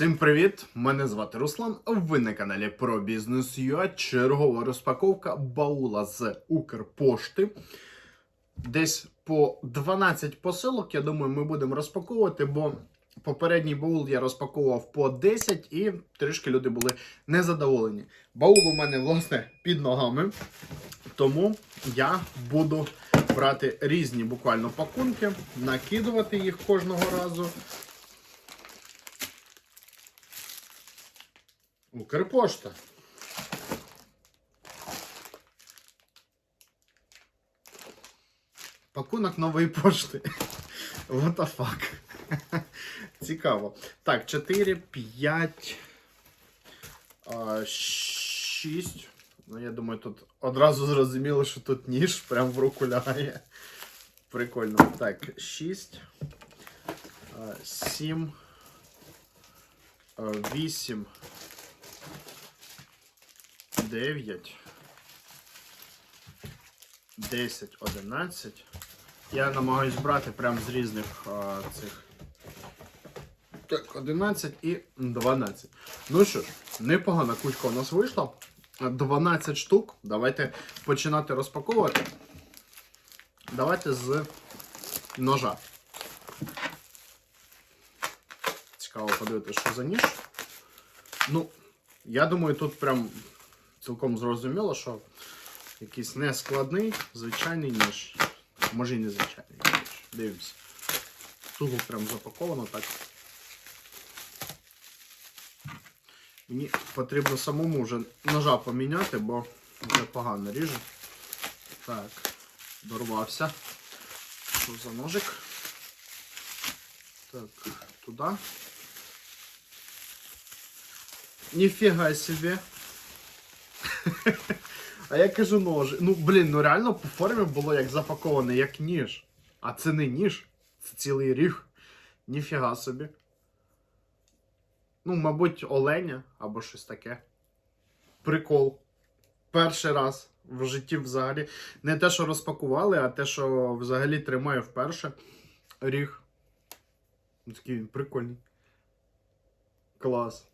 Всім привіт! Мене звати Руслан. Ви на каналі про бізнес ЮА. Чергова розпаковка баула з Укрпошти. Десь по 12 посилок, я думаю, ми будемо розпаковувати, бо попередній баул я розпаковував по 10 і трішки люди були незадоволені. Баул у мене, власне, під ногами. Тому я буду брати різні буквально пакунки, накидувати їх кожного разу. Укрпошта. Пакунок нової пошти. What the fuck. Цікаво. Так, 4, 5, 6. Ну, я думаю, тут одразу зрозуміло, що тут ніж прям в руку лягає. Прикольно. Так, 6, 7, 8, 9, 10, 11. Я намагаюсь брати прям з різних а, цих. Так, 11 і 12. Ну що ж, непогана кучка у нас вийшла. 12 штук. Давайте починати розпаковувати. Давайте з ножа. Цікаво подивитися, що за ніж. Ну, я думаю, тут прям цілком зрозуміло, що якийсь нескладний, звичайний ніж. Може і не звичайний ніж. Дивимося. Туго прям запаковано так. Мені потрібно самому вже ножа поміняти, бо вже погано ріже. Так, дорвався. Що за ножик? Так, туди. Ніфіга собі. А я кажу нож. Ну, блін, ну реально по формі було як запаковане, як ніж. А це не ніж, це цілий ріг. Ніфіга собі. Ну, мабуть, оленя або щось таке. Прикол. Перший раз в житті взагалі. Не те, що розпакували, а те, що взагалі тримаю вперше. Ріг. Ну, Такий він прикольний. Клас.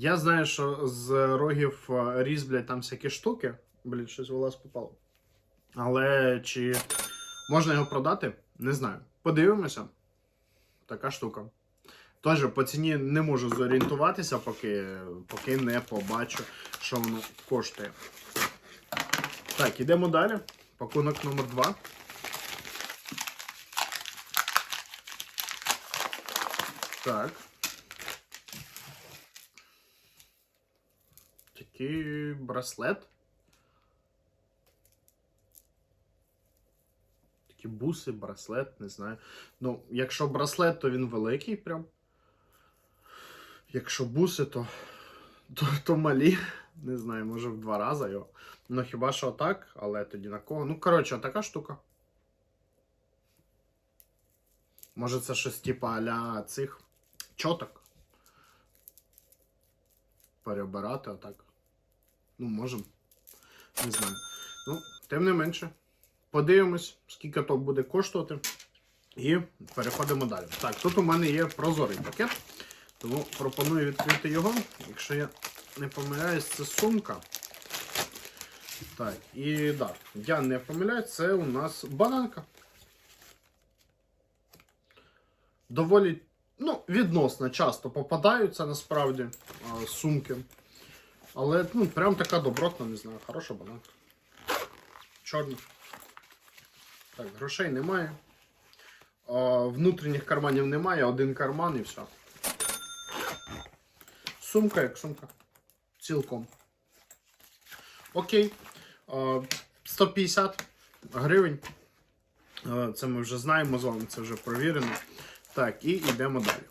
Я знаю, що з рогів е, різблять там всякі штуки. Блін, щось в волос попало. Але чи можна його продати? Не знаю. Подивимося. Така штука. Тож, по ціні не можу зорієнтуватися, поки, поки не побачу, що воно коштує. Так, ідемо далі. Пакунок номер 2. Так. Такий браслет. Такі буси, браслет, не знаю. Ну, якщо браслет, то він великий прям. Якщо буси, то, то, то малі. Не знаю, може в два рази його. Ну хіба що так, але тоді на кого? Ну, коротше, така штука. Може це щось типа аля цих чоток. Перебирати отак. Ну, можемо. Не знаю. Ну, тим не менше. Подивимось, скільки то буде коштувати. І переходимо далі. Так, тут у мене є прозорий пакет. Тому пропоную відкрити його. Якщо я не помиляюсь, це сумка. Так, і так, я не помиляюсь, це у нас бананка. Доволі, ну, відносно часто попадаються насправді сумки. Але ну, прям така добротна, не знаю, хороша бананка. Чорна. Так, грошей немає. А, внутрішніх карманів немає, один карман і все. Сумка як сумка. Цілком. Окей. А, 150 гривень. Це ми вже знаємо з вами, це вже провірено. Так, і йдемо далі.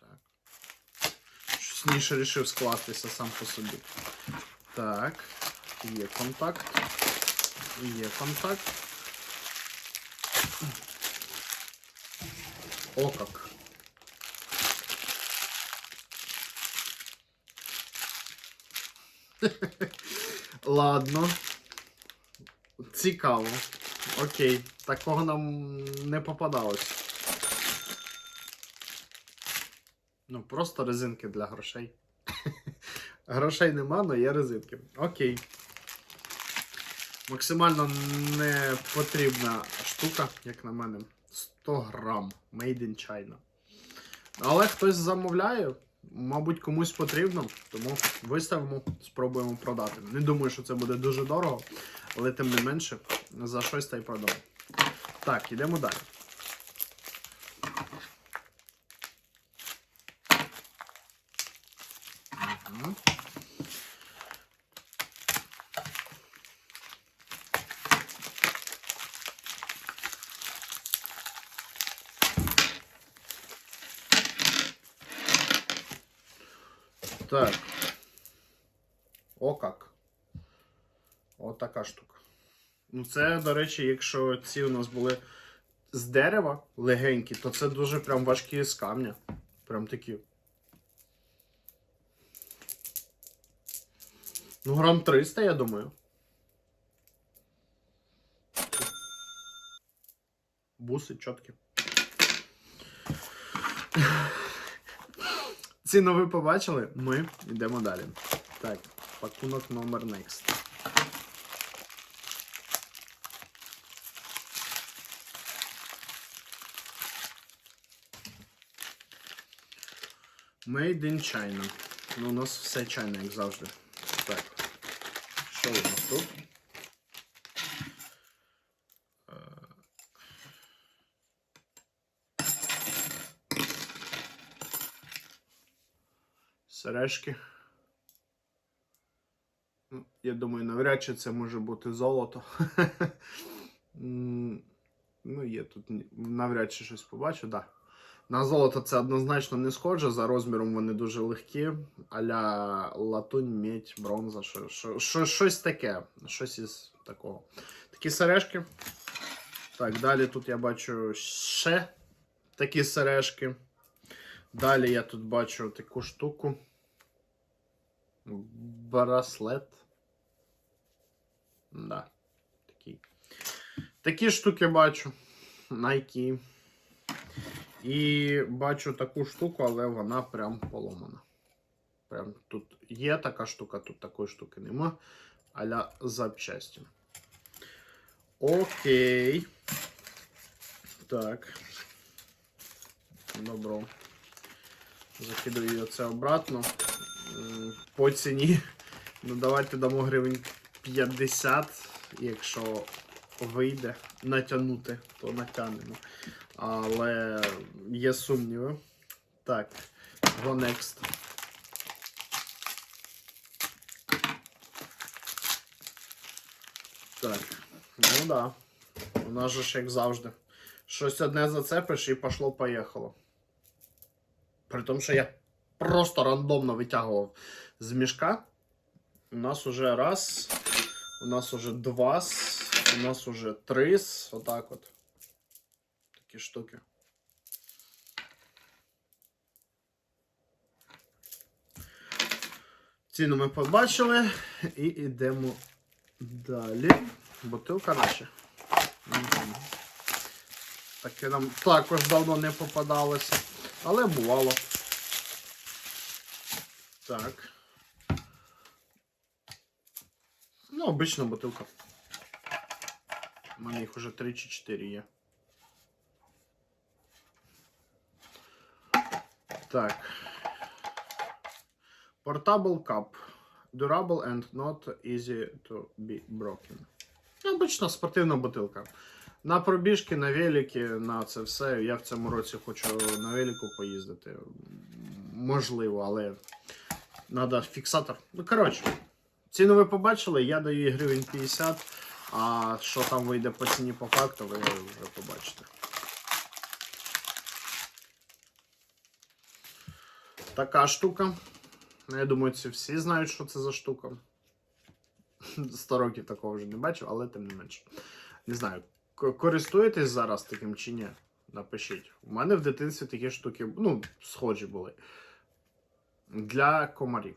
Так. Щось ніше рішив скластися сам по собі. Так. Є контакт. Є контакт. О как. Ладно. Цікаво. Окей. Такого нам не попадалось. Ну, просто резинки для грошей. Грошей нема, але є резинки. Окей. Максимально не потрібна штука, як на мене. 100 грам. Made in China. Але хтось замовляє, мабуть, комусь потрібно, тому виставимо, спробуємо продати. Не думаю, що це буде дуже дорого, але тим не менше, за щось та й продамо. Так, ідемо далі. Так. О как. О така штука. Ну, це, до речі, якщо ці у нас були з дерева легенькі, то це дуже прям важкі з камня. Прям такі. Ну, грам 300, я думаю. Буси чіткі. Ціну ви побачили, ми йдемо далі. Так, пакунок номер next. Made in China. Ну, у нас все China, як завжди. Так. Що у нас тут? Е, Сережки. Ну, Я думаю, навряд чи це може бути золото. Ну, є тут навряд чи щось побачу. Да. На золото це однозначно не схоже. За розміром вони дуже легкі. Аля латунь, медь, бронза, що, що, що, щось таке. Щось із такого. Такі сережки. Так, далі тут я бачу ще такі сережки. Далі я тут бачу таку штуку. Браслет. Да. Такий. Такі штуки бачу. Nike. І бачу таку штуку, але вона прям поломана. Прям тут є така штука, тут такої штуки нема. Аля запчасті. Окей. Так. Добро. Закидаю це обратно. М, По ціні. Ну, давайте дамо гривень 50, якщо вийде натягнути, то натягнемо. Але є сумніви. Так, go next. Так, ну да. У нас же ж як завжди. Щось одне зацепиш і пошло-поїхало. При тому, що я просто рандомно витягував з мішка. У нас уже раз, у нас уже два, у нас уже три. Отак от. Такі штуки. Ціну ми побачили і йдемо далі. Бутилка наша. Таке нам також давно не попадалося, але бувало. Так. Ну, обична бутилка. У мене їх уже 3 чи 4 є. Так. Portable cup. Durable and not easy to be broken. Ну, Обична спортивна бутилка. На пробіжки, на велики, на це все. Я в цьому році хочу на велику поїздити. Можливо, але треба фіксатор. Ну, коротше, ціну ви побачили, я даю гривень 50, а що там вийде по ціні по факту, ви вже побачите. Така штука. Ну, Я думаю, ці всі знають, що це за штука. 100 років такого вже не бачив, але тим не менше. Не знаю, користуєтесь зараз таким чи ні? Напишіть. У мене в дитинстві такі штуки, ну, схожі були. Для комарів.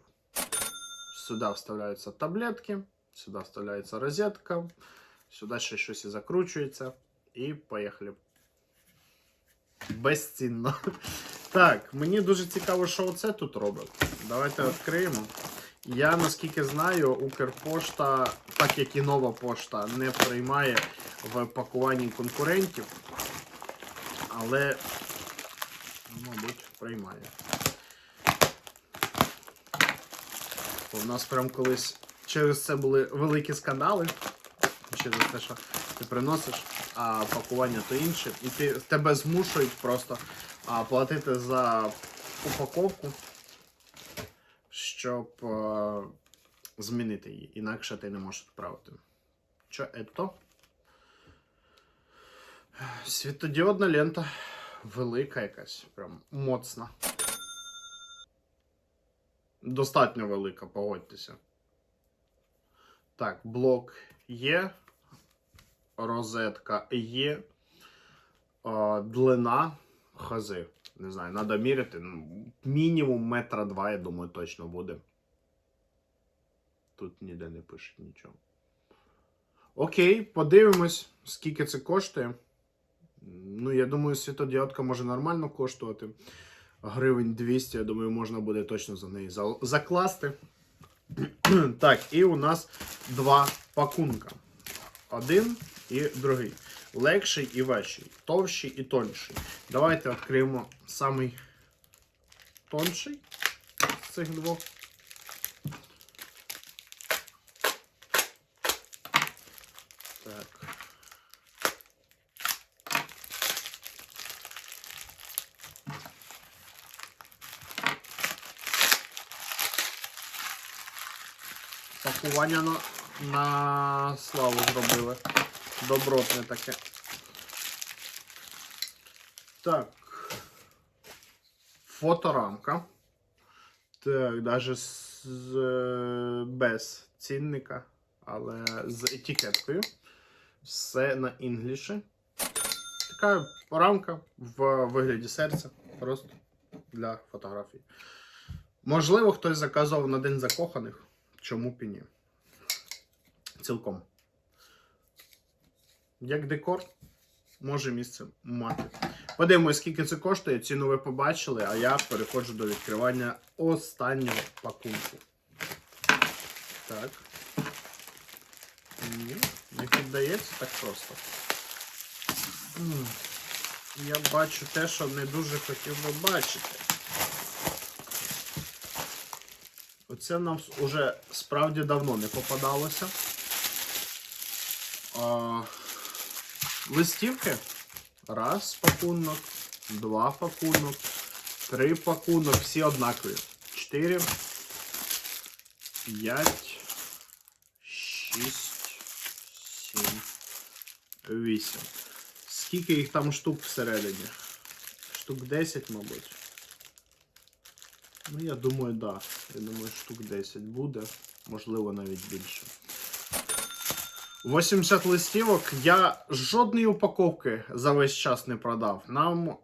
Сюди вставляються таблетки, сюди вставляється розетка, сюди ще щось і закручується. І поїхали. Безцінно. Так, мені дуже цікаво, що оце тут робить. Давайте відкриємо. Я наскільки знаю, Укрпошта, так як і нова пошта, не приймає в пакуванні конкурентів. Але, мабуть, приймає. В нас прям колись через це були великі скандали. Через те, що ти приносиш, а пакування то інше. І ти, тебе змушують просто а, платити за упаковку, щоб е, змінити її. Інакше ти не можеш відправити. Що ето? Світодіодна лента. Велика якась, прям моцна. Достатньо велика, погодьтеся. Так, блок є. Розетка є. Е, длина хази. Не знаю, треба міряти. Ну, Мінімум метра два, я думаю, точно буде. Тут ніде не пише нічого. Окей, подивимось, скільки це коштує. Ну, я думаю, світодіодка може нормально коштувати. Гривень 200, я думаю, можна буде точно за неї закласти. Так, і у нас два пакунка. Один і другий. Легший і важчий. Товщий і тонший. Давайте відкриємо самий тонший з цих двох. Так. Пакування на, на славу зробили. Добротне таке. Так. Фоторамка. Так, даже з, без цінника, але з етикеткою. Все на інгліші. Така рамка в вигляді серця. Просто для фотографій. Можливо, хтось заказував на День закоханих. Чому б? Цілком. Як декор, може місце мати. Подивимось, скільки це коштує. Ціну ви побачили, а я переходжу до відкривання останнього пакунку. Так. Ні, не піддається так просто. Я бачу те, що не дуже хотів би бачити. Оце нам уже справді давно не попадалося. Листівки. Раз пакунок, два пакунок, три пакунок, всі однакові. Чотири, п'ять, шість, сім, вісім. Скільки їх там штук всередині? Штук 10, мабуть. Ну, я думаю, так. Да. Я думаю, штук 10 буде, можливо, навіть більше. 80 листівок. Я жодної упаковки за весь час не продав. Нам е,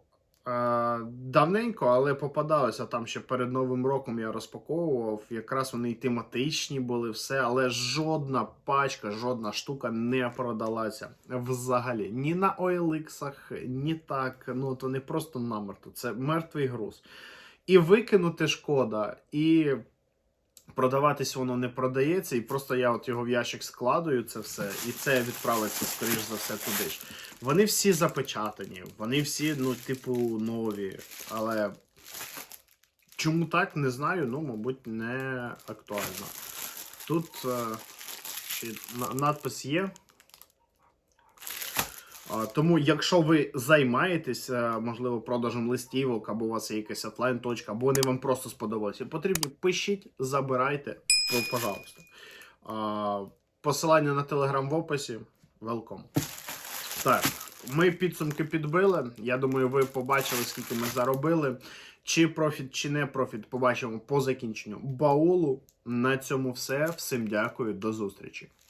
давненько, але попадалося там ще перед Новим роком я розпаковував. Якраз вони і тематичні були, все, але жодна пачка, жодна штука не продалася взагалі. Ні на OLX, ні так. Ну, то не просто намертво, це мертвий груз. І викинути шкода, і продаватись воно не продається, і просто я от його в ящик складую, це все, і це відправиться, скоріш за все, туди ж. Вони всі запечатані, вони всі, ну, типу, нові. Але чому так, не знаю, ну, мабуть, не актуально. Тут е, надпис є. Тому, якщо ви займаєтесь, е, можливо, продажем листівок, або у вас є якась офлайн точка, або вони вам просто сподобалися, потрібно пишіть, забирайте, пожалуйста. Посилання на телеграм в описі. Welcome. Так, ми підсумки підбили. Я думаю, ви побачили, скільки ми заробили. Чи профіт, чи не профіт, побачимо по закінченню баулу. На цьому все. Всім дякую, до зустрічі.